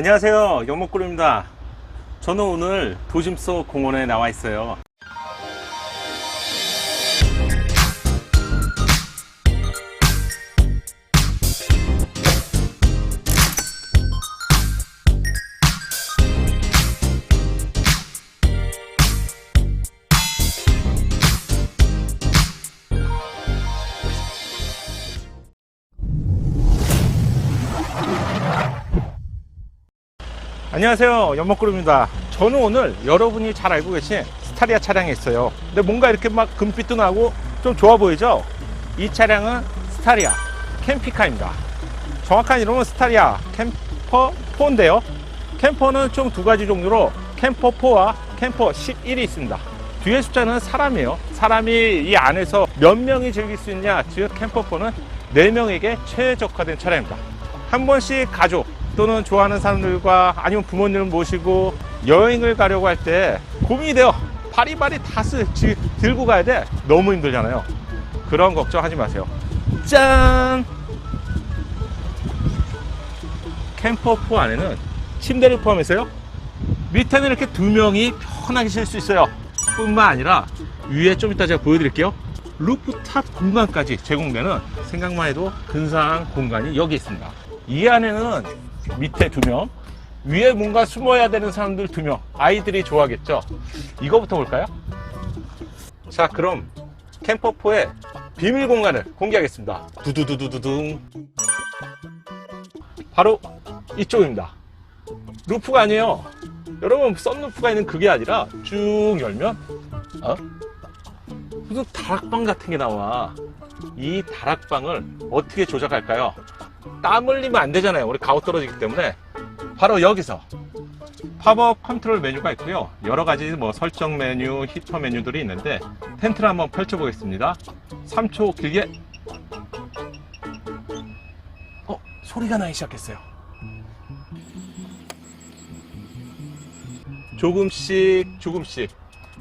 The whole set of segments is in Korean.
안녕하세요. 영목구름입니다. 저는 오늘 도심 속 공원에 나와 있어요. 안녕하세요. 연목구름입니다. 저는 오늘 여러분이 잘 알고 계신 스타리아 차량에 있어요. 근데 뭔가 이렇게 막 금빛도 나고 좀 좋아 보이죠? 이 차량은 스타리아 캠피카입니다. 정확한 이름은 스타리아 캠퍼 4인데요. 캠퍼는 총 두 가지 종류로 캠퍼 4와 캠퍼 11이 있습니다. 뒤에 숫자는 사람이에요. 사람이 이 안에서 몇 명이 즐길 수 있냐, 즉 캠퍼 4는 4명에게 최적화된 차량입니다. 한 번씩 가족 또는 좋아하는 사람들과 아니면 부모님을 모시고 여행을 가려고 할 때 고민이 돼요. 바리바리 지- 들고 가야 돼. 너무 힘들잖아요. 그런 걱정하지 마세요. 짠! 캠퍼4 안에는 침대를 포함해서요. 밑에는 이렇게 두 명이 편하게 쉴 수 있어요. 뿐만 아니라 위에 좀 이따 제가 보여드릴게요. 루프탑 공간까지 제공되는 생각만 해도 근사한 공간이 여기 있습니다. 이 안에는 밑에 두 명, 위에 뭔가 숨어야 되는 사람들 두 명, 아이들이 좋아하겠죠? 이거부터 볼까요? 자, 그럼 캠퍼4의 비밀 공간을 공개하겠습니다. 두두두두두둥. 바로 이쪽입니다. 루프가 아니에요. 여러분, 썬루프가 있는 그게 아니라 쭉 열면, 어? 무슨 다락방 같은 게 나와. 이 다락방을 어떻게 조작할까요? 땀 흘리면 안 되잖아요. 우리 가오 떨어지기 때문에. 바로 여기서 팝업 컨트롤 메뉴가 있고요. 여러 가지 뭐 설정 메뉴, 히터 메뉴들이 있는데 텐트를 한번 펼쳐 보겠습니다. 3초 길게. 어, 소리가 나기 시작했어요. 조금씩 조금씩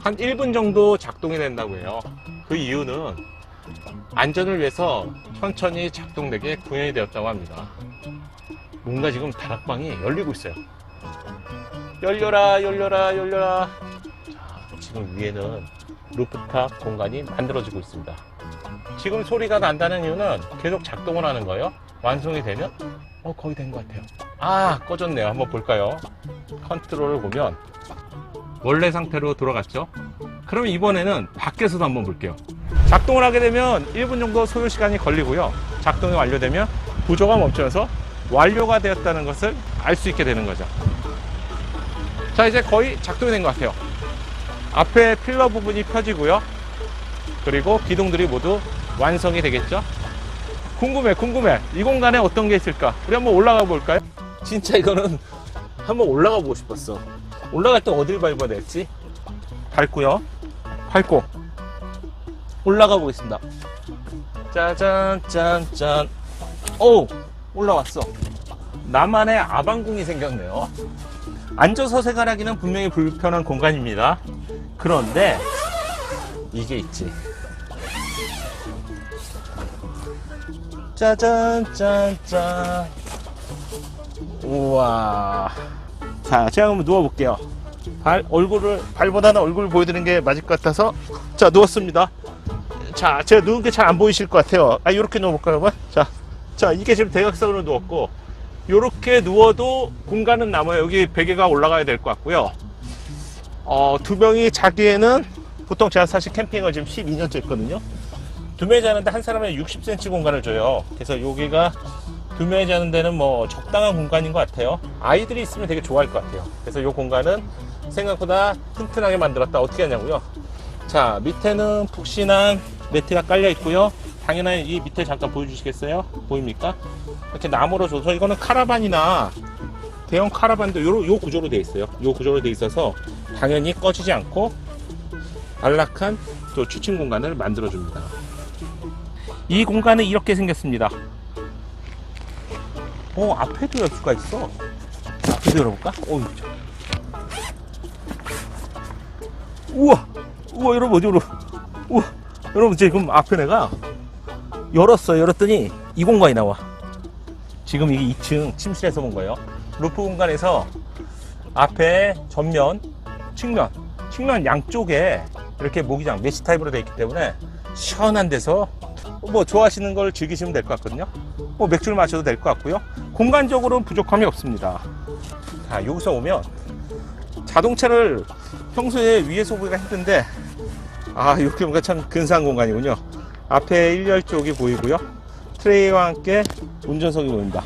한 1분 정도 작동이 된다고 해요. 그 이유는 안전을 위해서 천천히 작동되게 구현이 되었다고 합니다. 뭔가 지금 다락방이 열리고 있어요. 열려라, 열려라, 열려라. 자, 지금 위에는 루프탑 공간이 만들어지고 있습니다. 지금 소리가 난다는 이유는 계속 작동을 하는 거예요. 완성이 되면, 어, 거의 된 것 같아요. 아, 꺼졌네요. 한번 볼까요? 컨트롤을 보면, 원래 상태로 돌아갔죠? 그럼 이번에는 밖에서도 한번 볼게요. 작동을 하게 되면 1분 정도 소요 시간이 걸리고요. 작동이 완료되면 구조가 멈추면서 완료가 되었다는 것을 알 수 있게 되는 거죠. 자, 이제 거의 작동이 된 것 같아요. 앞에 필러 부분이 펴지고요. 그리고 기둥들이 모두 완성이 되겠죠. 궁금해, 궁금해. 이 공간에 어떤 게 있을까? 우리 한번 올라가 볼까요? 진짜 이거는 한번 올라가 보고 싶었어. 올라갈 때 어딜 밟아야 될지. 밟고요. 밟고. 올라가 보겠습니다. 짜잔, 짠, 짠. 오! 올라왔어. 나만의 아방궁이 생겼네요. 앉아서 생활하기는 분명히 불편한 공간입니다. 그런데, 이게 있지. 짜잔, 짠, 짠. 우와. 자, 제가 한번 누워볼게요. 발, 얼굴을, 발보다는 얼굴을 보여드리는 게 맞을 것 같아서. 자, 누웠습니다. 자, 제가 누운 게 잘 안 보이실 것 같아요. 아, 이렇게 누워볼까요, 여러분? 자, 자, 이게 지금 대각선으로 누웠고, 이렇게 누워도 공간은 남아요. 여기 베개가 올라가야 될 것 같고요. 어, 두 명이 자기에는 보통 제가 사실 캠핑을 지금 12년째 했거든요. 두 명이 자는데 한 사람에 60cm 공간을 줘요. 그래서 여기가 두 명이 자는 데는 뭐 적당한 공간인 것 같아요. 아이들이 있으면 되게 좋아할 것 같아요. 그래서 이 공간은 생각보다 튼튼하게 만들었다. 어떻게 하냐고요? 자, 밑에는 푹신한 매트가 깔려 있고요. 당연히 이 밑에 잠깐 보여주시겠어요? 보입니까? 이렇게 나무로 줘서 이거는 카라반이나 대형 카라반도 요, 요 구조로 돼 있어요. 요 구조로 돼 있어서 당연히 꺼지지 않고 안락한 또 취침 공간을 만들어 줍니다. 이 공간은 이렇게 생겼습니다. 어, 앞에도 열 수가 있어. 앞에도 열어볼까? 어, 우와! 우와, 여러분, 어디로. 우와! 여러분, 지금 앞에 내가 열었어요. 열었더니 이 공간이 나와. 지금 이게 2층 침실에서 본 거예요. 루프 공간에서 앞에 전면, 측면, 측면 양쪽에 이렇게 모기장 메시 타입으로 되어 있기 때문에 시원한 데서 뭐 좋아하시는 걸 즐기시면 될 것 같거든요. 뭐 맥주를 마셔도 될 것 같고요. 공간적으로는 부족함이 없습니다. 자, 여기서 오면 자동차를 평소에 위에서 보기가 힘든데 아, 이렇게 뭔가 참 근사한 공간이군요. 앞에 1열 쪽이 보이고요. 트레이와 함께 운전석이 보입니다.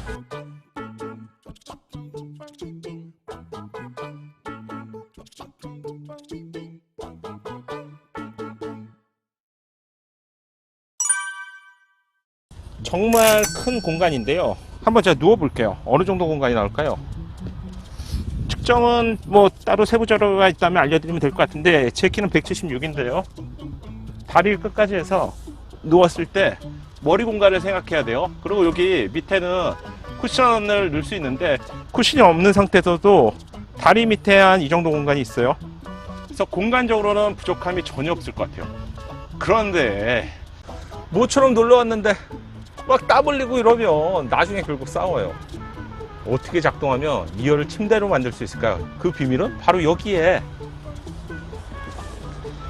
정말 큰 공간인데요. 한번 제가 누워 볼게요. 어느 정도 공간이 나올까요? 측정은 뭐 따로 세부적으로가 있다면 알려드리면 될 것 같은데 제 키는 176인데요. 다리를 끝까지 해서 누웠을 때 머리 공간을 생각해야 돼요. 그리고 여기 밑에는 쿠션을 넣을 수 있는데 쿠션이 없는 상태에서도 다리 밑에 한 이 정도 공간이 있어요. 그래서 공간적으로는 부족함이 전혀 없을 것 같아요. 그런데 모처럼 놀러 왔는데 막 땀 흘리고 이러면 나중에 결국 싸워요. 어떻게 작동하면 이열을 침대로 만들 수 있을까요? 그 비밀은 바로 여기에.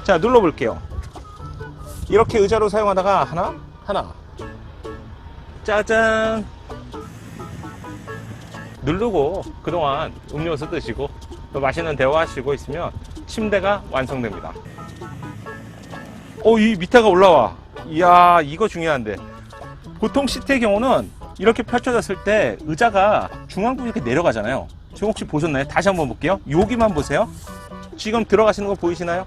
자, 눌러볼게요. 이렇게 의자로 사용하다가 하나, 하나. 짜잔. 누르고 그동안 음료수 드시고 또 맛있는 대화하시고 있으면 침대가 완성됩니다. 어, 이 밑에가 올라와. 이야, 이거 중요한데. 보통 시트의 경우는 이렇게 펼쳐졌을 때 의자가 중앙부에 이렇게 내려가잖아요. 지금 혹시 보셨나요? 다시 한번 볼게요. 여기만 보세요. 지금 들어가시는 거 보이시나요?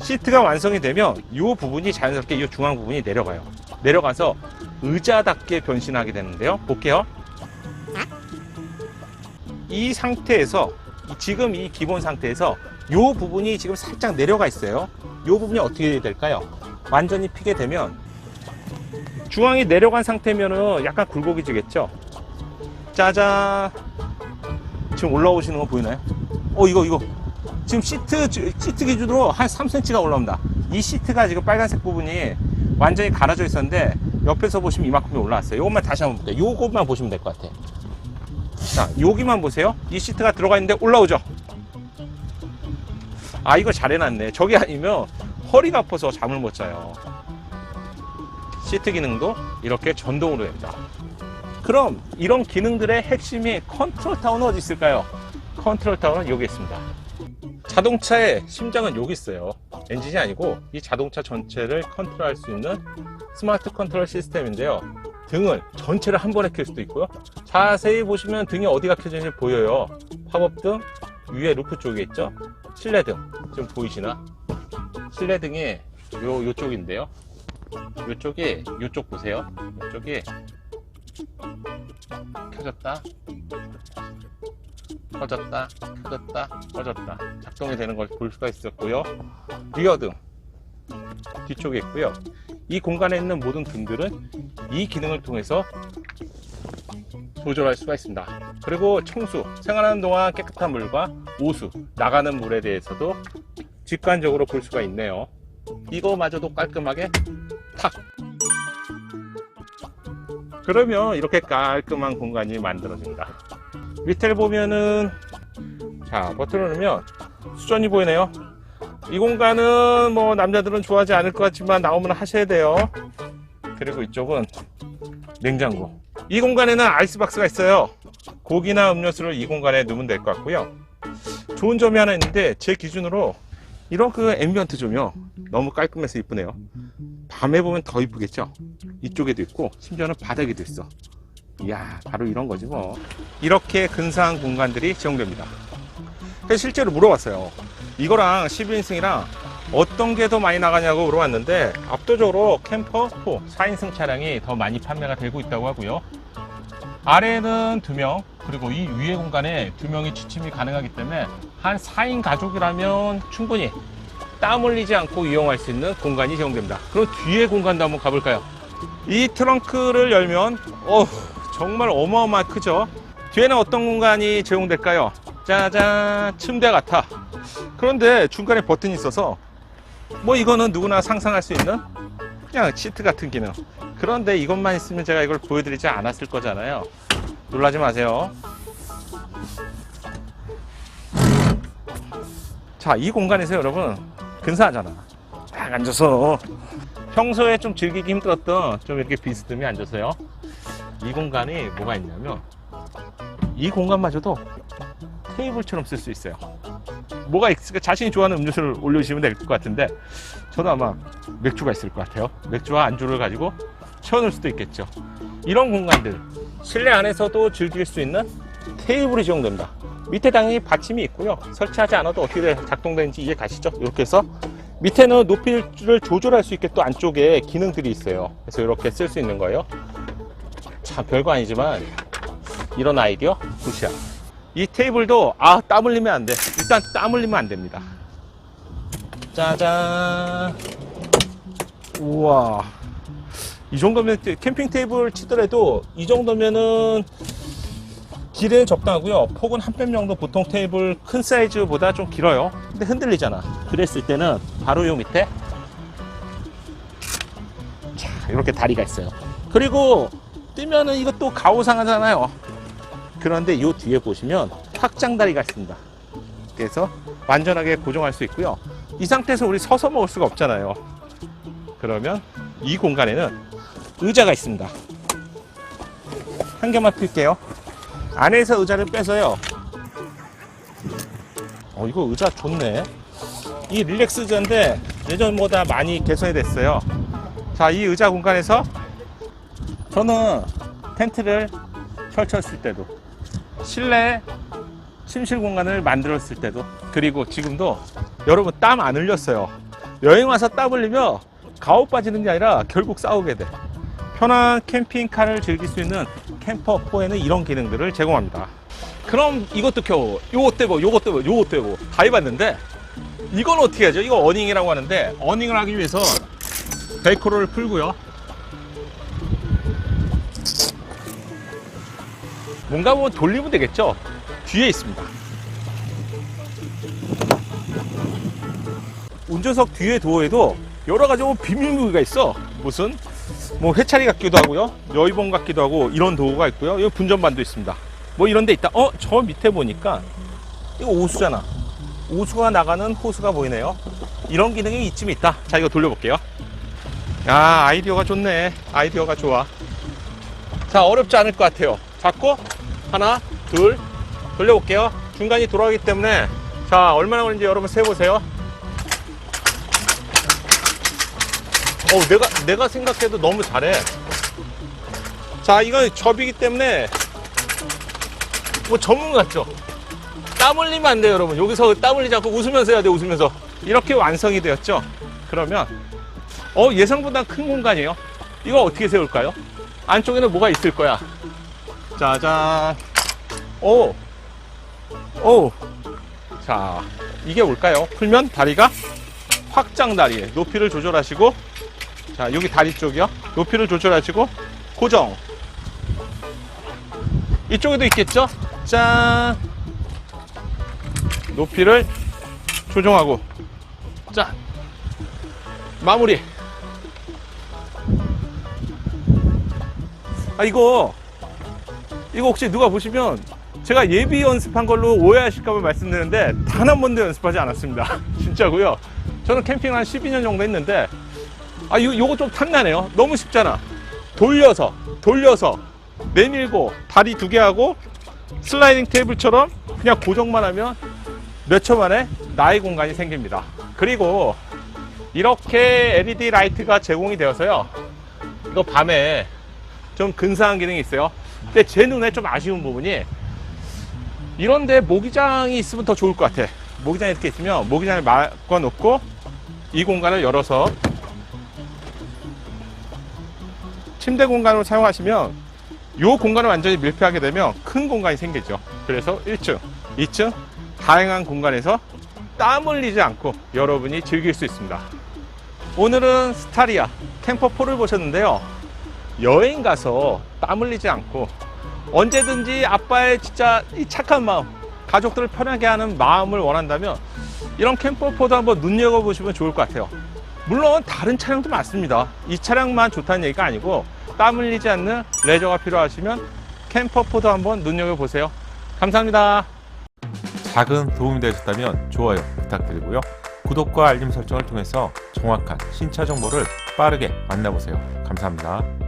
시트가 완성이 되면 이 부분이 자연스럽게 이 중앙 부분이 내려가요. 내려가서 의자답게 변신하게 되는데요. 볼게요. 이 상태에서 이- 지금 이 기본 상태에서 이 부분이 지금 살짝 내려가 있어요. 이 부분이 어떻게 될까요? 완전히 피게 되면 중앙이 내려간 상태면은 약간 굴곡이지겠죠? 짜잔. 지금 올라오시는 거 보이나요? 어, 이거, 이거. 지금 시트, 시트 기준으로 한 3cm가 올라옵니다. 이 시트가 지금 빨간색 부분이 완전히 갈아져 있었는데 옆에서 보시면 이만큼이 올라왔어요. 이것만 다시 한번 볼게요. 요것만 보시면 될 것 같아요. 자, 여기만 보세요. 이 시트가 들어가 있는데 올라오죠? 아, 이거 잘 해놨네. 저게 아니면 허리가 아파서 잠을 못 자요. 시트 기능도 이렇게 전동으로 됩니다. 그럼 이런 기능들의 핵심이 컨트롤 타워는 어디 있을까요? 컨트롤 타워는 여기 있습니다. 자동차의 심장은 여기 있어요. 엔진이 아니고 이 자동차 전체를 컨트롤할 수 있는 스마트 컨트롤 시스템인데요. 등을 전체를 한 번에 켤 수도 있고요. 자세히 보시면 등이 어디가 켜지는지 보여요. 팝업등 위에 루프 쪽에 있죠. 실내등 좀 보이시나? 실내등이 요 요쪽인데요. 요쪽이 요쪽 보세요. 요쪽이 켜졌다, 꺼졌다, 켜졌다, 꺼졌다 작동이 되는 걸 볼 수가 있었고요. 리어등 뒤쪽에 있고요. 이 공간에 있는 모든 등들은 이 기능을 통해서 조절할 수가 있습니다. 그리고 청수, 생활하는 동안 깨끗한 물과 오수, 나가는 물에 대해서도 직관적으로 볼 수가 있네요. 이거마저도 깔끔하게 탁. 그러면 이렇게 깔끔한 공간이 만들어집니다. 밑에를 보면은 자 버튼을 누르면 수전이 보이네요. 이 공간은 뭐 남자들은 좋아하지 않을 것 같지만 나오면 하셔야 돼요. 그리고 이쪽은 냉장고. 이 공간에는 아이스박스가 있어요. 고기나 음료수를 이 공간에 넣으면 될 것 같고요. 좋은 점이 하나 있는데 제 기준으로 이런 그 앰비언트 조명 너무 깔끔해서 이쁘네요. 밤에 보면 더 이쁘겠죠? 이쪽에도 있고 심지어는 바닥에도 있어. 이야 바로 이런 거지 뭐. 이렇게 근사한 공간들이 제공됩니다. 그래서 실제로 물어봤어요. 이거랑 12인승이랑 어떤 게 더 많이 나가냐고 물어봤는데 압도적으로 캠퍼 4, 4인승 차량이 더 많이 판매가 되고 있다고 하고요. 아래에는 두 명, 그리고 이 위에 공간에 두 명이 취침이 가능하기 때문에 한 4인 가족이라면 충분히 땀 흘리지 않고 이용할 수 있는 공간이 제공됩니다. 그럼 뒤에 공간도 한번 가볼까요? 이 트렁크를 열면 어 정말 어마어마하게 크죠? 뒤에는 어떤 공간이 제공될까요? 짜잔 침대 같아 그런데 중간에 버튼이 있어서 뭐 이거는 누구나 상상할 수 있는 그냥 시트 같은 기능 그런데 이것만 있으면 제가 이걸 보여드리지 않았을 거잖아요 놀라지 마세요 자 이 공간에서 여러분 근사하잖아. 딱 앉아서 평소에 좀 즐기기 힘들었던 좀 이렇게 비스듬히 앉아서요. 이 공간이 뭐가 있냐면 이 공간마저도 테이블처럼 쓸 수 있어요. 뭐가 있을까? 자신이 좋아하는 음료수를 올려주시면 될 것 같은데 저는 아마 맥주가 있을 것 같아요. 맥주와 안주를 가지고 채워놓을 수도 있겠죠. 이런 공간들 실내 안에서도 즐길 수 있는 테이블이 제공됩니다. 밑에 당연히 받침이 있고요. 설치하지 않아도 어떻게 작동되는지 이해 가시죠? 이렇게 해서 밑에는 높이를 조절할 수 있게 또 안쪽에 기능들이 있어요. 그래서 이렇게 쓸 수 있는 거예요. 참 별거 아니지만 이런 아이디어 굿이야. 이 테이블도 아 땀 흘리면 안 돼. 일단 땀 흘리면 안 됩니다. 짜잔. 우와. 이 정도면 캠핑 테이블 치더라도 이 정도면은 길이는 적당하고요. 폭은 한 뼘 정도 보통 테이블 큰 사이즈보다 좀 길어요. 근데 흔들리잖아. 그랬을 때는 바로 요 밑에 자, 이렇게 다리가 있어요. 그리고 뜨면은 이것도 가오상하잖아요. 그런데 요 뒤에 보시면 확장 다리가 있습니다. 그래서 완전하게 고정할 수 있고요. 이 상태에서 우리 서서 먹을 수가 없잖아요. 그러면 이 공간에는 의자가 있습니다. 한 개만 필게요. 안에서 의자를 빼서요. 어, 이거 의자 좋네. 이 릴렉스 의자인데 예전보다 많이 개선이 됐어요. 자, 이 의자 공간에서 저는 텐트를 펼쳤을 때도 실내 침실 공간을 만들었을 때도 그리고 지금도 여러분 땀 안 흘렸어요. 여행 와서 땀 흘리면 가오 빠지는 게 아니라 결국 싸우게 돼. 편한 캠핑카를 즐길 수 있는 캠퍼 4에는 이런 기능들을 제공합니다. 그럼 이것도 켜고, 요것 떼고, 요것 떼고, 요것 떼고 다 해봤는데 이건 어떻게 하죠? 이거 어닝이라고 하는데 어닝을 하기 위해서 벨크로를 풀고요. 뭔가 보면 돌리면 되겠죠? 뒤에 있습니다. 운전석 뒤에 도어에도 여러 가지 뭐 비밀 무기가 있어. 무슨 뭐 회차리 같기도 하고요. 여의봉 같기도 하고 이런 도어가 있고요. 여기 분전반도 있습니다. 뭐 이런 데 있다. 어, 저 밑에 보니까 이거 오수잖아. 오수가 나가는 호수가 보이네요. 이런 기능이 이쯤에 있다. 자, 이거 돌려볼게요. 야, 아이디어가 좋네. 아이디어가 좋아. 자, 어렵지 않을 것 같아요. 잡고 하나, 둘 돌려볼게요. 중간이 돌아가기 때문에 자, 얼마나 걸리는지 여러분 세보세요. 어, 내가 내가 생각해도 너무 잘해. 자, 이거 접이기 때문에 뭐 전문 같죠? 땀 흘리면 안 돼요, 여러분. 여기서 땀 흘리지 않고 웃으면서 해야 돼, 웃으면서. 이렇게 완성이 되었죠? 그러면 어, 예상보다 큰 공간이에요. 이거 어떻게 세울까요? 안쪽에는 뭐가 있을 거야? 짜잔. 오. 오. 자, 이게 뭘까요? 풀면 다리가 확장 다리. 높이를 조절하시고 자, 여기 다리 쪽이요. 높이를 조절하시고 고정. 이쪽에도 있겠죠? 짠. 높이를 조정하고 자. 마무리. 아 이거 이거 혹시 누가 보시면 제가 예비 연습한 걸로 오해하실까봐 말씀드리는데 단 한 번도 연습하지 않았습니다. 진짜고요. 저는 캠핑 한 12년 정도 했는데 아 이거 요거 좀 탐나네요. 너무 쉽잖아. 돌려서 돌려서 내밀고 다리 두 개 하고 슬라이딩 테이블처럼 그냥 고정만 하면 몇 초 만에 나의 공간이 생깁니다. 그리고 이렇게 LED 라이트가 제공이 되어서요. 이거 밤에 좀 근사한 기능이 있어요. 근데 제 눈에 좀 아쉬운 부분이 이런데 모기장이 있으면 더 좋을 것 같아. 모기장이 이렇게 있으면 모기장을 막아 놓고 이 공간을 열어서 침대 공간으로 사용하시면 이 공간을 완전히 밀폐하게 되면 큰 공간이 생기죠. 그래서 1층, 2층 다양한 공간에서 땀 흘리지 않고 여러분이 즐길 수 있습니다. 오늘은 스타리아 캠퍼4를 보셨는데요. 여행 가서 땀 흘리지 않고 언제든지 아빠의 진짜 이 착한 마음, 가족들을 편하게 하는 마음을 원한다면 이런 캠퍼4도 한번 눈여겨보시면 좋을 것 같아요. 물론 다른 차량도 많습니다. 이 차량만 좋다는 얘기가 아니고 땀 흘리지 않는 레저가 필요하시면 캠퍼4도 한번 눈여겨보세요. 감사합니다. 작은 도움이 되셨다면 좋아요 부탁드리고요. 구독과 알림 설정을 통해서 정확한 신차 정보를 빠르게 만나보세요. 감사합니다.